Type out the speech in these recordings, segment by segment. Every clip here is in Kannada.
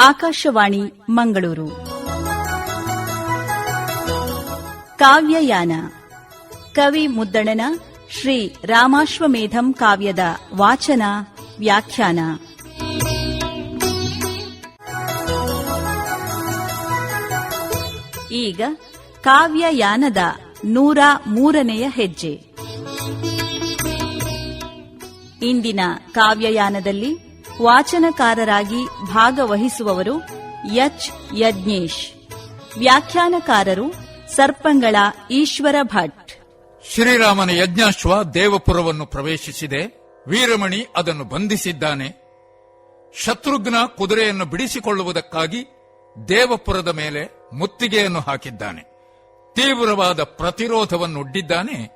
ಆಕಾಶವಾಣಿ, ಮಂಗಳೂರು. ಕಾವ್ಯಯಾನ. ಕವಿ ಮುದ್ದಣನ ಶ್ರೀ ರಾಮಾಶ್ವಮೇಧಂ ಕಾವ್ಯದ ವಾಚನ, ವ್ಯಾಖ್ಯಾನ. ಈಗ ಕಾವ್ಯಯಾನದ ನೂರ ಮೂರನೆಯ ಹೆಜ್ಜೆ. ಇಂದಿನ ಕಾವ್ಯಯಾನದಲ್ಲಿ ವಾಚನಕಾರರಾಗಿ ಭಾಗವಹಿಸುವವರು ಎಚ್. ಯಜ್ಞೇಶ್. ವ್ಯಾಖ್ಯಾನಕಾರರು ಸರ್ಪಂಗಳ ಈಶ್ವರ ಭಟ್. ಶ್ರೀರಾಮನ ಯಜ್ಞಾಶ್ವ ದೇವಪುರವನ್ನು ಪ್ರವೇಶಿಸಿದೆ. ವೀರಮಣಿ ಅದನ್ನು ಬಂಧಿಸಿದ್ದಾನೆ. ಶತ್ರುಘ್ನ ಕುದುರೆಯನ್ನು ಬಿಡಿಸಿಕೊಳ್ಳುವುದಕ್ಕಾಗಿ ದೇವಪುರದ ಮೇಲೆ ಮುತ್ತಿಗೆಯನ್ನು ಹಾಕಿದ್ದಾನೆ. ತೀವ್ರವಾದ ಪ್ರತಿರೋಧವನ್ನುಡ್ಡಿದ್ದಾನೆ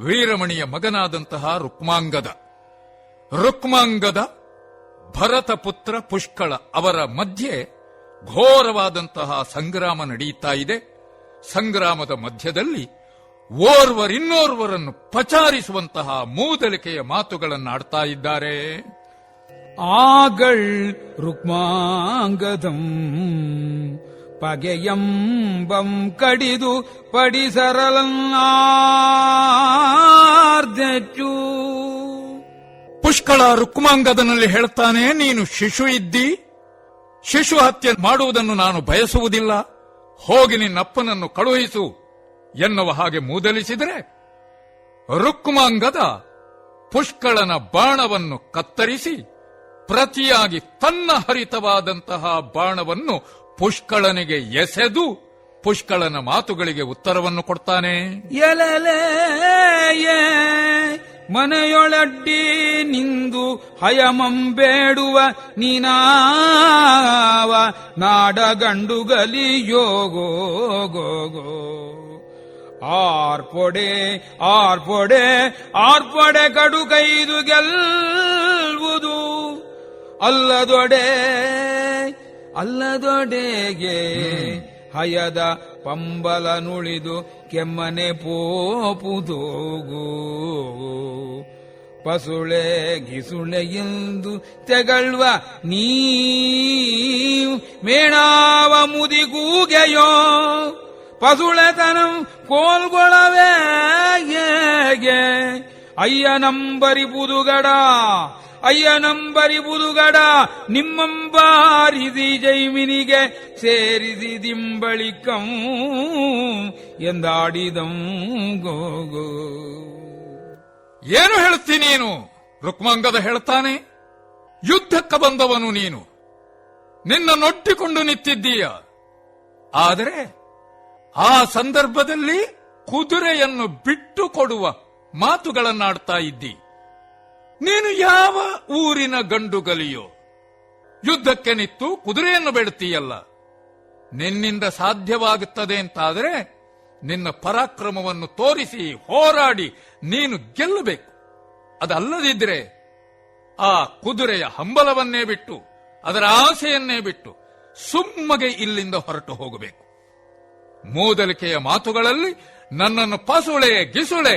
ವೀರಮಣಿಯ ಮಗನಾದಂತಹ ರುಕ್ಮಾಂಗದ. ರುಕ್ಮಾಂಗದ ಭರತಪುತ್ರ ಪುಷ್ಕಳ ಅವರ ಮಧ್ಯೆ ಘೋರವಾದಂತಹ ಸಂಗ್ರಾಮ ನಡೆಯುತ್ತಾ ಇದೆ. ಸಂಗ್ರಾಮದ ಮಧ್ಯದಲ್ಲಿ ಓರ್ವರಿನ್ನೋರ್ವರನ್ನು ಪಚಾರಿಸುವಂತಹ ಮೂದಲಿಕೆಯ ಮಾತುಗಳನ್ನು ಆಡ್ತಾ ಇದ್ದಾರೆ. ಆಗಳ್ ರುಕ್ಮಾಂಗದಂ ಪಗೆಯಂಬಂ ಕಡಿದು ಪಡಿಸರಲನ್ನಾರ್ಧಚೂ ಪುಷ್ಕಳ ರುಕ್ಮಾಂಗದನಲ್ಲಿ ಹೇಳ್ತಾನೆ, ನೀನು ಶಿಶು ಇದ್ದಿ, ಶಿಶು ಹತ್ಯೆ ಮಾಡುವುದನ್ನು ನಾನು ಬಯಸುವುದಿಲ್ಲ. ಹೋಗಿ ನಿನ್ನಪ್ಪನನ್ನು ಕಳುಹಿಸು ಎನ್ನುವ ಹಾಗೆ ಮೂದಲಿಸಿದರೆ, ರುಕ್ಮಾಂಗದ ಪುಷ್ಕಳನ ಬಾಣವನ್ನು ಕತ್ತರಿಸಿ, ಪ್ರತಿಯಾಗಿ ತನ್ನ ಹರಿತವಾದಂತಹ ಬಾಣವನ್ನು ಪುಷ್ಕಳನಿಗೆ ಎಸೆದು, ಪುಷ್ಕಳನ ಮಾತುಗಳಿಗೆ ಉತ್ತರವನ್ನು ಕೊಡ್ತಾನೆ. ಮನೆಯೊಳಡ್ಡಿ ನಿಂದು ಹಯಮಂ ಬೇಡುವ ನೀನಾವ ನಾಡ ಗೋ ಗೋಗೋ ಆರ್ಪೊಡೆ ಆರ್ಪೊಡೆ ಆರ್ಪೊಡೆ ಕಡುಕೈದು ಗೆಲ್ವುದು. ಅಲ್ಲದೊಡೆ, ಅಲ್ಲದೊಡೆಗೆ ಹಯದ ಪಂಬಲನುಳಿದು ಕೆಮ್ಮನೆ ಪೋಪುದೋಗು ಪಸುಳೆ ಗಿಸುಳೆ ಎಂದು ತೆಗಳುವ ನೀ ಮೇಣಾವ ಮುದಿಗೂಗೆಯೋ ಪಸುಳೆತನಂ ಕೋಲ್ಗೊಳವೇ ಅಯ್ಯ ನಂಬರಿ ಬುದುಗಡ ಅಯ್ಯನಂಬರಿ ಬುದುಗಡ, ನಿಮ್ಮಂಬಾರಿದಿ ಜೈಮಿನಿಗೆ ಸೇರಿಸಿ ದಿಂಬಳಿಕಂ ಎಂದಾಡಿದಂ ಗೋಗೋ ಏನು ಹೇಳ್ತೀನಿ ನೀನು? ರುಕ್ಮಂಗದ ಹೇಳ್ತಾನೆ, ಯುದ್ಧಕ್ಕೆ ಬಂದವನು ನೀನು. ನಿನ್ನ ನೊಟ್ಟಿಕೊಂಡು ನಿಂತಿದ್ದೀಯ. ಆದರೆ ಆ ಸಂದರ್ಭದಲ್ಲಿ ಕುದುರೆಯನ್ನು ಬಿಟ್ಟು ಕೊಡುವ ಮಾತುಗಳನ್ನಾಡ್ತಾ ಇದ್ದಿ. ನೀನು ಯಾವ ಊರಿನ ಗಂಡುಗಲಿಯೋ ಯುದ್ಧಕ್ಕೆ ನಿತ್ತು ಕುದುರೆಯನ್ನು ಬೇಡ್ತೀಯಲ್ಲ ನಿನ್ನಿಂದ ಸಾಧ್ಯವಾಗುತ್ತದೆ ಅಂತಾದರೆ ನಿನ್ನ ಪರಾಕ್ರಮವನ್ನು ತೋರಿಸಿ, ಹೋರಾಡಿ, ನೀನು ಗೆಲ್ಲಬೇಕು. ಅದಲ್ಲದಿದ್ದರೆ ಆ ಕುದುರೆಯ ಹಂಬಲವನ್ನೇ ಬಿಟ್ಟು, ಅದರ ಆಸೆಯನ್ನೇ ಬಿಟ್ಟು ಸುಮ್ಮಗೆ ಇಲ್ಲಿಂದ ಹೊರಟು ಹೋಗಬೇಕು. ಮೂದಲಿಕೆಯ ಮಾತುಗಳಲ್ಲಿ ನನ್ನನ್ನು ಪಸುಳೆ ಗಿಸುಳೆ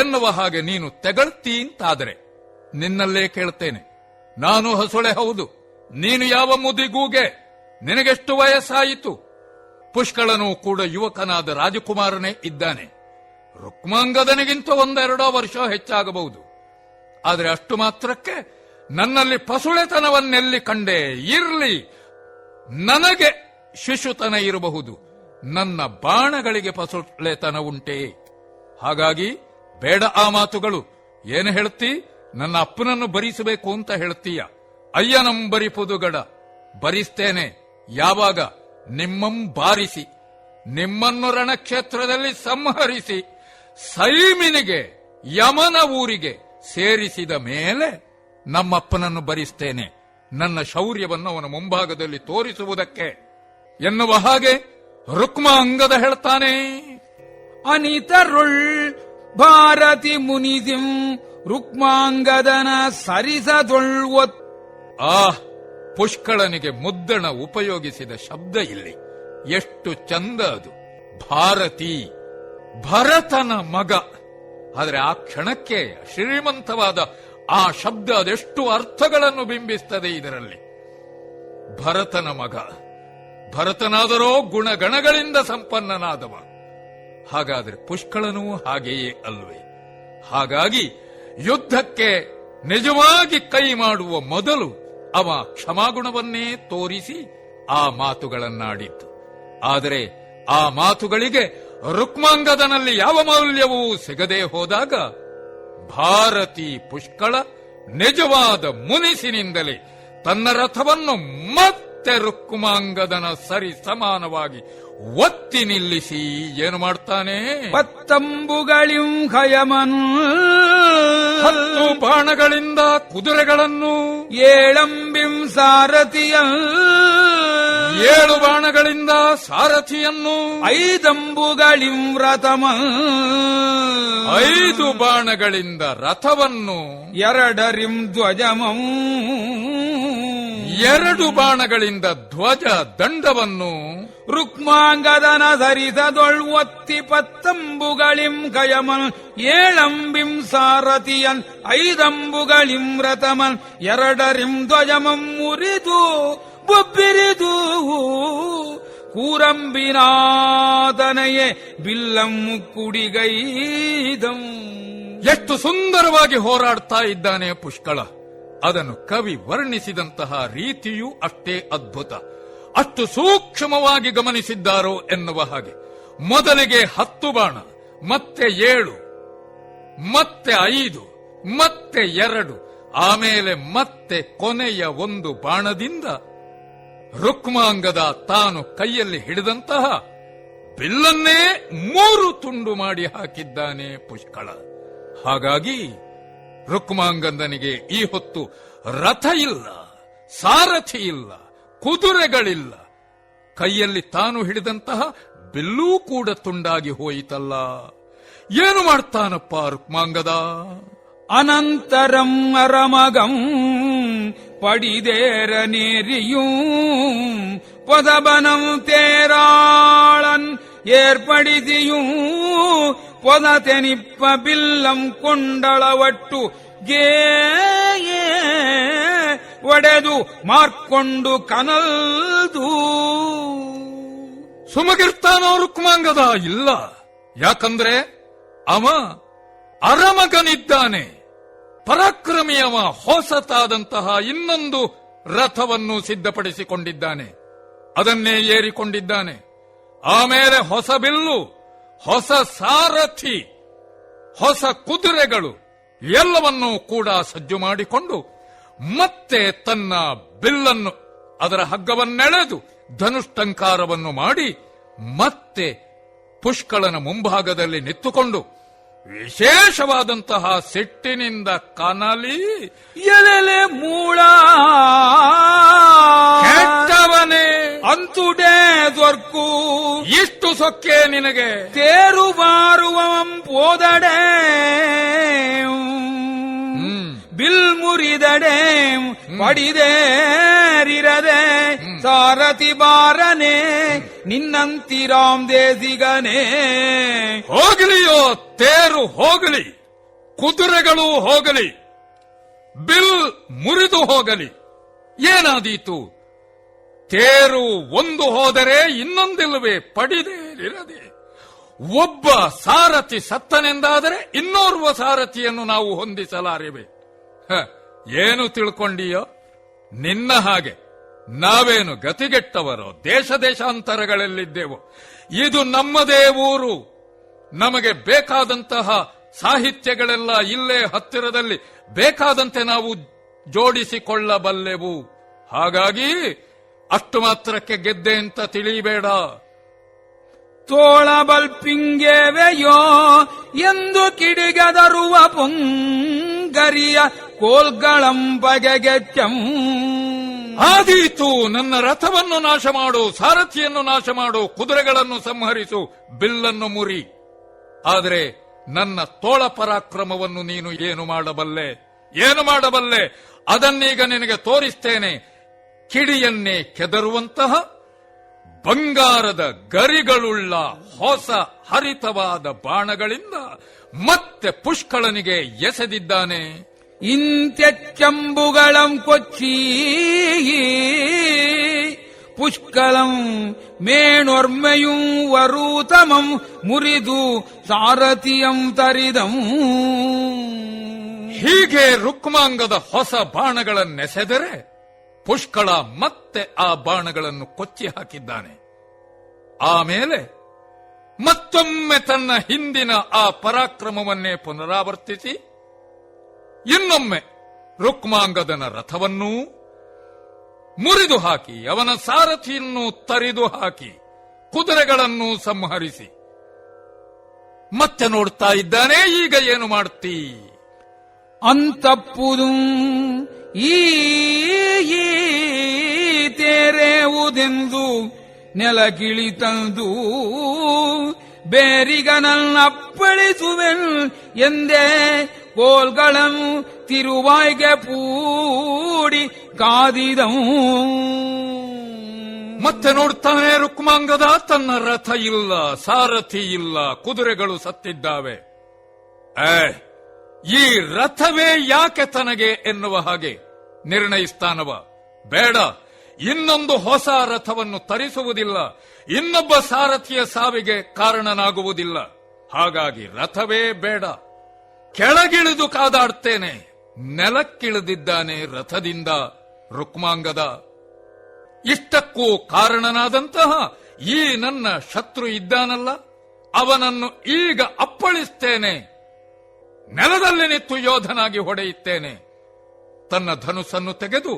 ಎನ್ನುವ ಹಾಗೆ ನೀನು ತೆಗಳ್ತೀ ಅಂತಾದರೆ ನಿನ್ನಲ್ಲೇ ಕೇಳ್ತೇನೆ ನಾನು ಹಸುಳೆ ಹೌದು. ನೀನು ಯಾವ ಮುದಿಗೂಗೆ? ನಿನಗೆಷ್ಟು ವಯಸ್ಸಾಯಿತು? ಪುಷ್ಕಳನು ಕೂಡ ಯುವಕನಾದ ರಾಜಕುಮಾರನೇ ಇದ್ದಾನೆ. ರುಕ್ಮಾಂಗದನಿಗಿಂತ ಒಂದೆರಡೋ ವರ್ಷ ಹೆಚ್ಚಾಗಬಹುದು. ಆದರೆ ಅಷ್ಟು ಮಾತ್ರಕ್ಕೆ ನನ್ನಲ್ಲಿ ಪಸುಳೆತನವನ್ನೆಲ್ಲಿ ಕಂಡೆ ಇರ್ಲಿ. ನನಗೆ ಶಿಶುತನ ಇರಬಹುದು. ನನ್ನ ಬಾಣಗಳಿಗೆ ಪಸುಳೆತನ ಉಂಟೆ. ಹಾಗಾಗಿ ಬೇಡ ಆ ಮಾತುಗಳು. ಏನು ಹೇಳ್ತಿ? ನನ್ನ ಅಪ್ಪನನ್ನು ಬರಿಸಬೇಕು ಅಂತ ಹೇಳ್ತೀಯ. ಅಯ್ಯನಂ ಬರಿಪುದುಗಡ ಬರಿಸ್ತೇನೆ. ಯಾವಾಗ? ನಿಮ್ಮಂ ಬಾರಿಸಿ. ನಿಮ್ಮನ್ನು ರಣಕ್ಷೇತ್ರದಲ್ಲಿ ಸಂಹರಿಸಿ. ಸೈಮಿನಿಗೆ, ಯಮನ ಊರಿಗೆ ಸೇರಿಸಿದ ಮೇಲೆ ನಮ್ಮಪ್ಪನನ್ನು ಬರಿಸ್ತೇನೆ. ನನ್ನ ಶೌರ್ಯವನ್ನು ಅವನ ಮುಂಭಾಗದಲ್ಲಿ ತೋರಿಸುವುದಕ್ಕೆ. ಎನ್ನುವ ಹಾಗೆ ರುಕ್ಮ ಅಂಗದ ಹೇಳ್ತಾನೆ. ಅನಿತರುಳ್ ಭಾರತಿ ಮುನಿದಿಂ ರುಕ್ಮಾಂಗದನ ಸರಿಸದೊಳ್ಳುವ ಆ, ಪುಷ್ಕಳನಿಗೆ ಮುದ್ದಣ ಉಪಯೋಗಿಸಿದ ಶಬ್ದ ಇಲ್ಲಿ. ಎಷ್ಟು ಚಂದ ಅದು. ಭಾರತಿ, ಭರತನ ಮಗ. ಆದರೆ ಆ ಕ್ಷಣಕ್ಕೆ ಶ್ರೀಮಂತವಾದ ಆ ಶಬ್ದ ಅದೆಷ್ಟು ಅರ್ಥಗಳನ್ನು ಬಿಂಬಿಸ್ತದೆ ಇದರಲ್ಲಿ. ಭರತನ ಮಗ. ಭರತನಾದರೋ ಗುಣಗಣಗಳಿಂದ ಸಂಪನ್ನನಾದವ. ಹಾಗಾದ್ರೆ ಪುಷ್ಕಳನೂ ಹಾಗೆಯೇ ಅಲ್ವೇ. ಹಾಗಾಗಿ ಯುದ್ಧಕ್ಕೆ ನಿಜವಾಗಿ ಕೈ ಮಾಡುವ ಮೊದಲು ಅವ ಕ್ಷಮಾಗುಣವನ್ನೇ ತೋರಿಸಿ ಆ ಮಾತುಗಳನ್ನಾಡಿದ್ದು. ಆದರೆ ಆ ಮಾತುಗಳಿಗೆ ರುಕ್ಮಾಂಗದನಲ್ಲಿ ಯಾವ ಮೌಲ್ಯವೂ ಸಿಗದೆ ಹೋದಾಗ ಭಾರತಿ ಪುಷ್ಕಳ ನಿಜವಾದ ಮುನಿಸಿನಿಂದಲೇ ತನ್ನ ರಥವನ್ನು ಮತ್ತೆ ರುಕ್ಮಾಂಗದನ ಸರಿ ಸಮಾನವಾಗಿ ಒತ್ತಿ ನಿಲ್ಲಿಸಿ ಏನು ಮಾಡ್ತಾನೆ? ಪತ್ತಂಬುಗಳಿಂ ಹಯಮನ್. ಹತ್ತು ಬಾಣಗಳಿಂದ ಕುದುರೆಗಳನ್ನು ಏಳಂಬಿಂ ಸಾರಥಿಯ. ಏಳು ಬಾಣಗಳಿಂದ ಸಾರಥಿಯನ್ನು ಐದಂಬುಗಳಿಂ ವ್ರತಮ ಐದು ಬಾಣಗಳಿಂದ ರಥವನ್ನು ಎರಡರಿಂ ಧ್ವಜಮಂ ಎರಡು ಬಾಣಗಳಿಂದ ಧ್ವಜ ದಂಡವನ್ನು ರುಕ್ಮಾಂಗದನ ಧರಿಸದೊಳ್ವತ್ತಿ ಪತ್ತಂಬುಗಳಿಂ ಕಯಮನ್ ಏಳಂಬಿಂ ಸಾರಥಿಯನ್ ಐದಂಬುಗಳಿಂ ರಥಮನ್ ಎರಡರಿಂ ಧ್ವಜಮಂ ಮುರಿದು ಬೊಬ್ಬಿರಿದು ಕೂರಂಬಿನಾದನೆಯೇ ಬಿಲ್ಲಂ ಕುಡಿಗೈದಂ. ಎಷ್ಟು ಸುಂದರವಾಗಿ ಹೋರಾಡ್ತಾ ಇದ್ದಾನೆ ಪುಷ್ಕಳ. ಅದನ್ನು ಕವಿ ವರ್ಣಿಸಿದಂತಹ ರೀತಿಯೂ ಅಷ್ಟೇ ಅದ್ಭುತ. ಅಷ್ಟು ಸೂಕ್ಷ್ಮವಾಗಿ ಗಮನಿಸಿದ್ದಾರೋ ಎನ್ನುವ ಹಾಗೆ. ಮೊದಲಿಗೆ ಹತ್ತು ಬಾಣ, ಮತ್ತೆ ಏಳು, ಮತ್ತೆ ಐದು, ಮತ್ತೆ ಎರಡು, ಆಮೇಲೆ ಮತ್ತೆ ಕೊನೆಯ ಒಂದು ಬಾಣದಿಂದ ರುಕ್ಮಾಂಗದ ತಾನು ಕೈಯಲ್ಲಿ ಹಿಡಿದಂತಹ ಬಿಲ್ಲನ್ನೇ ಮೂರು ತುಂಡು ಮಾಡಿ ಹಾಕಿದ್ದಾನೆ ಪುಷ್ಕಳ. ಹಾಗಾಗಿ ರುಕ್ಮಾಂಗಂದನಿಗೆ ಈ ಹೊತ್ತು ರಥ ಇಲ್ಲ ಸಾರಥಿ ಇಲ್ಲ ಕುದುರೆಗಳಿಲ್ಲ. ಕೈಯಲ್ಲಿ ತಾನು ಹಿಡಿದಂತಹ ಬಿಲ್ಲೂ ಕೂಡ ತುಂಡಾಗಿ ಹೋಯಿತಲ್ಲ. ಏನು ಮಾಡ್ತಾನಪ್ಪ ರುಕ್ಮಾಂಗದ? ಅನಂತರಂ ಅರಮಗಂ ಪಡಿದೇರ ನೇರಿಯೂ ಪದಬನಂ ತೇರಾಳನ್ ಏರ್ಪಡಿದಿಯೂ ಕೊನತೆನಿಪ್ಪ ಬಿಲ್ಲಂ ಕೊಂಡಳವಟ್ಟು ಗೇ ಒಡೆದು ಮಾರ್ಕೊಂಡು ಕನಲ್ದು. ಸುಮಗಿರ್ತಾನೋ ರುಕ್ಮಾಂಗದ? ಇಲ್ಲ. ಯಾಕಂದ್ರೆ ಅವ ಅರಮಗನಿದ್ದಾನೆ. ಪರಾಕ್ರಮಿಯವ ಹೊಸತಾದಂತಹ ಇನ್ನೊಂದು ರಥವನ್ನು ಸಿದ್ಧಪಡಿಸಿಕೊಂಡಿದ್ದಾನೆ. ಅದನ್ನೇ ಏರಿಕೊಂಡಿದ್ದಾನೆ. ಆಮೇಲೆ ಹೊಸ ಬಿಲ್ಲು ಹೊಸ ಸಾರಥಿ, ಹೊಸ ಕುದುರೆಗಳು ಎಲ್ಲವನ್ನೂ ಕೂಡ ಸಜ್ಜು ಮಾಡಿಕೊಂಡು ಮತ್ತೆ ತನ್ನ ಬಿಲ್ಲನ್ನು ಅದರ ಹಗ್ಗವನ್ನೆಳೆದು ಧನುಷ್ಟಂಕಾರವನ್ನು ಮಾಡಿ ಮತ್ತೆ ಪುಷ್ಕಳನ ಮುಂಭಾಗದಲ್ಲಿ ನಿಂತುಕೊಂಡು ವಿಶೇಷವಾದಂತಹ ಸಿಟ್ಟಿನಿಂದ ಕನಲಿ ಎಲೆಲೆ ಮೂಳ ಕೆಟ್ಟವನೇ ಅಂತುಡೇ ದೊರ್ಕು ಇಷ್ಟು ಸೊಕ್ಕೆ ನಿನಗೆ ತೇರು ಬಾರುವ ಹ್ಮ್. ಬಿಲ್ ಮುರಿದಡೆ ಪಡಿದೇರಿರದೆ, ಸಾರಥಿ ಬಾರನೆ ನಿನ್ನಂತಿರಾಮ್ ದೇಸಿಗನೇ. ಹೋಗಲಿಯೋ, ತೇರು ಹೋಗಲಿ, ಕುದುರೆಗಳು ಹೋಗಲಿ, ಬಿಲ್ ಮುರಿದು ಹೋಗಲಿ. ಏನಾದೀತು? ತೇರು ಒಂದು ಹೋದರೆ ಇನ್ನೊಂದಿಲ್ಲವೇ, ಪಡಿದೇರಿರದೆ. ಒಬ್ಬ ಸಾರಥಿ ಸತ್ತನೆಂದಾದರೆ ಇನ್ನೋರ್ವ ಸಾರಥಿಯನ್ನು ನಾವು ಹೊಂದಿಸಲಾರೆವೆ. ಏನು ತಿಳ್ಕೊಂಡಿಯೋ? ನಿನ್ನ ಹಾಗೆ. ನಾವೇನು ಗತಿಗೆಟ್ಟವರೋ? ದೇಶ ದೇಶಾಂತರಗಳಲ್ಲಿದ್ದೇವೋ. ಇದು ನಮ್ಮದೇ ಊರು. ನಮಗೆ ಬೇಕಾದಂತಹ ಸಾಹಿತ್ಯಗಳೆಲ್ಲ ಇಲ್ಲೇ ಹತ್ತಿರದಲ್ಲಿ ಬೇಕಾದಂತೆ ನಾವು ಜೋಡಿಸಿಕೊಳ್ಳಬಲ್ಲೆವು. ಹಾಗಾಗಿ ಅಷ್ಟು ಮಾತ್ರಕ್ಕೆ ಗೆದ್ದೆ ಅಂತ ತಿಳಿಬೇಡ. ತೋಳ ಬಲ್ಪಿಂಗೇವೆಯೋ ಎಂದು ಕಿಡಿಗದರುವ ಪೊಂಗರಿಯ ಕೋಲ್ಗಳಂ ಬಗೆಗೆಚ್ಚಂ ಆದೀತು ನನ್ನ ರಥವನ್ನು ನಾಶ ಮಾಡು, ಸಾರಥಿಯನ್ನು ನಾಶ ಮಾಡು, ಕುದುರೆಗಳನ್ನು ಸಂಹರಿಸು, ಬಿಲ್ಲನ್ನು ಮುರಿ. ಆದರೆ ನನ್ನ ತೋಳ ಪರಾಕ್ರಮವನ್ನು ನೀನು ಏನು ಮಾಡಬಲ್ಲೆ? ಏನು ಮಾಡಬಲ್ಲೆ? ಅದನ್ನೀಗ ನಿನಗೆ ತೋರಿಸ್ತೇನೆ. ಕಿಡಿಯನ್ನೇ ಕೆದರುವಂತಹ ಬಂಗಾರದ ಗರಿಗಳುಳ್ಳ ಹೊಸ ಹರಿತವಾದ ಬಾಣಗಳಿಂದ ಮತ್ತೆ ಪುಷ್ಕಳನಿಗೆ ಎಸೆದಿದ್ದಾನೆ. ഇന്ത്യച്ചമ്പുകളം കൊച്ചി പുഷ്കളം മേണൊർമ്മയും വറൂതമം മുറിതു സാരഥിയം തരിതം ಹೀಗೆ ರುಕ್ಮಾಂಗದ ಹೊಸ ಬಾಣಗಳನ್ನೆಸೆದರೆ ಪುಷ್ಕಳ ಮತ್ತೆ ಆ ಬಾಣಗಳನ್ನು ಕೊಚ್ಚಿ ಹಾಕಿದ್ದಾನೆ ಆಮೇಲೆ ಮತ್ತೊಮ್ಮೆ ತನ್ನ ಹಿಂದಿನ ಆ ಪರಾಕ್ರಮವನ್ನೇ ಪುನರಾವರ್ತಿಸಿ ಇನ್ನೊಮ್ಮೆ ರುಕ್ಮಾಂಗದನ ರಥವನ್ನೂ ಮುರಿದು ಹಾಕಿ, ಅವನ ಸಾರಥಿಯನ್ನು ತರಿದು ಹಾಕಿ, ಕುದುರೆಗಳನ್ನು ಸಂಹರಿಸಿ. ಮತ್ತೆ ನೋಡ್ತಾ ಇದ್ದಾನೆ, ಈಗ ಏನು ಮಾಡ್ತೀ? ಅಂತಪ್ಪುದು ಈ ತೆರೆವುದೆಂದು ನೆಲಗಿಳಿತಂದು ಬೇರಿಗನನ್ನಪ್ಪಳಿಸುವೆನ್ ಎಂದೇ ಕೋಲ್ಗಳನ್ನು ತಿರುವಾಯ್ಗೆ ಪೂಡಿ ಕಾದಿದವು ಮತ್ತೆ ನೋಡ್ತಾನೆ ರುಕ್ಮಾಂಗದ ತನ್ನ ರಥ ಇಲ್ಲ ಸಾರಥಿ ಇಲ್ಲ ಕುದುರೆಗಳು ಸತ್ತಿದ್ದಾವೆ ಈ ರಥವೇ ಯಾಕೆ ತನಗೆ ಎನ್ನುವ ಹಾಗೆ ನಿರ್ಣಯಿಸ್ತಾನವ ಬೇಡ ಇನ್ನೊಂದು ಹೊಸ ರಥವನ್ನು ತರಿಸುವುದಿಲ್ಲ ಇನ್ನೊಬ್ಬ ಸಾರಥಿಯ ಸಾವಿಗೆ ಕಾರಣನಾಗುವುದಿಲ್ಲ ಹಾಗಾಗಿ ರಥವೇ ಬೇಡ ಕೆಳಗಿಳಿದು ಕಾದಾಡ್ತೇನೆ, ನೆಲಕ್ಕಿಳಿದಿದ್ದಾನೆ ರಥದಿಂದ ರುಕ್ಮಾಂಗದ. ಇಷ್ಟಕ್ಕೂ ಕಾರಣನಾದಂತಹ ಈ ನನ್ನ ಶತ್ರು ಇದ್ದಾನಲ್ಲ, ಅವನನ್ನು ಈಗ ಅಪ್ಪಳಿಸ್ತೇನೆ. ನೆಲದಲ್ಲಿ ನಿಂತು ಯೋಧನಾಗಿ ಹೊಡೆಯುತ್ತೇನೆ. ತನ್ನ ಧನುಸ್ಸನ್ನು ತೆಗೆದು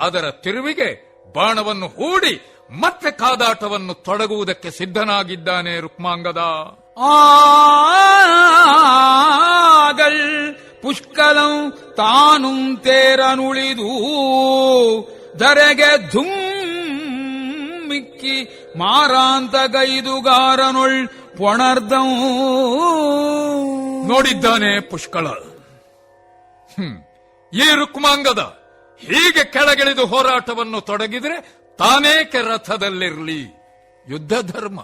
ಅದರ ತಿರುವಿಗೆ ಬಾಣವನ್ನು ಹೂಡಿ ಮತ್ತೆ ಕಾದಾಟವನ್ನು ತೊಡಗುವುದಕ್ಕೆ ಸಿದ್ಧನಾಗಿದ್ದಾನೆ ರುಕ್ಮಾಂಗದ. மாகள் ಪುಷ್ಕಲಂ ತಾನು ತೇರನುಳಿದು ಧರೆಗೆ ಧುಂ ಮಿಕ್ಕಿ ಮಾರಾಂತ ಗೈದುಗಾರನುಳ್ பொணர்தம் ನೋಡಿದ್ದಾನೆ ಪುಷ್ಕಳ ಈ ರುಕ್ಮಾಂಗದ ಹೀಗೆ ಕೆಳಗಿಳಿದು ಹೋರಾಟವನ್ನು ತೊಡಗಿದರೆ ತಾನೇಕೆ ರಥದಲ್ಲಿರಲಿ ಯುದ್ಧ ಧರ್ಮ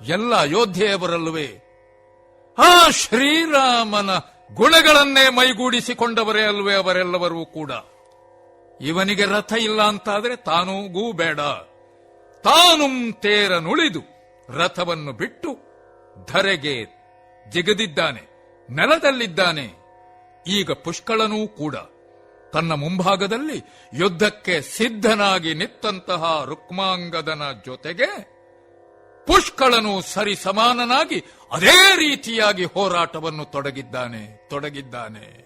ಎಲ್ಲ ಯೋಧೆಯವರಲ್ಲವೇ ಆ ಶ್ರೀರಾಮನ ಗುಣಗಳನ್ನೇ ಮೈಗೂಡಿಸಿಕೊಂಡವರೇ ಅಲ್ವೇ ಅವರೆಲ್ಲವರೂ ಕೂಡ. ಇವನಿಗೆ ರಥ ಇಲ್ಲ ಅಂತಾದ್ರೆ ತಾನೂಗೂ ಬೇಡ. ತಾನು ತೇರನುಳಿದು ರಥವನ್ನು ಬಿಟ್ಟು ಧರೆಗೆ ಜಿಗದಿದ್ದಾನೆ, ನೆಲದಲ್ಲಿದ್ದಾನೆ. ಈಗ ಪುಷ್ಕಳನೂ ಕೂಡ ತನ್ನ ಮುಂಭಾಗದಲ್ಲಿ ಯುದ್ಧಕ್ಕೆ ಸಿದ್ಧನಾಗಿ ನಿತ್ತಂತಹ ರುಕ್ಮಾಂಗದನ ಜೊತೆಗೆ ಪುಷ್ಕಳನು ಸರಿ ಸಮಾನನಾಗಿ ಅದೇ ರೀತಿಯಾಗಿ ಹೋರಾಟವನ್ನು ತೊಡಗಿದ್ದಾನೆ ತೊಡಗಿದ್ದಾನೆ.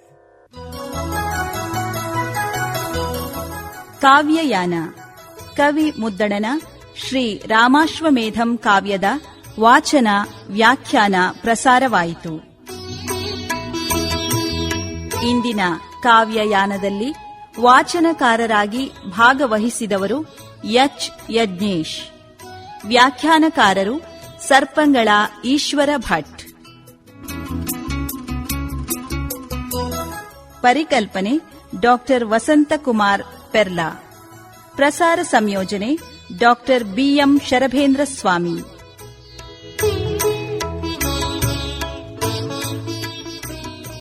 ಕಾವ್ಯಯಾನ. ಕವಿ ಮುದ್ದಣನ ಶ್ರೀ ರಾಮಾಶ್ವಮೇಧಂ ಕಾವ್ಯದ ವಾಚನ ವ್ಯಾಖ್ಯಾನ ಪ್ರಸಾರವಾಯಿತು. ಇಂದಿನ ಕಾವ್ಯಯಾನದಲ್ಲಿ ವಾಚನಕಾರರಾಗಿ ಭಾಗವಹಿಸಿದವರು ಎಚ್ ಯಜ್ಞೇಶ್. ವ್ಯಾಖ್ಯಾನಕಾರರು ಸರ್ಪಂಗಳ ಈಶ್ವರ ಭಟ್. ಪರಿಕಲ್ಪನೆ ಡಾಕ್ಟರ್ ವಸಂತಕುಮಾರ್ ಪೆರ್ಲಾ. ಪ್ರಸಾರ ಸಂಯೋಜನೆ ಡಾಕ್ಟರ್ ಬಿಎಂ. ಶರಭೇಂದ್ರ ಸ್ವಾಮಿ.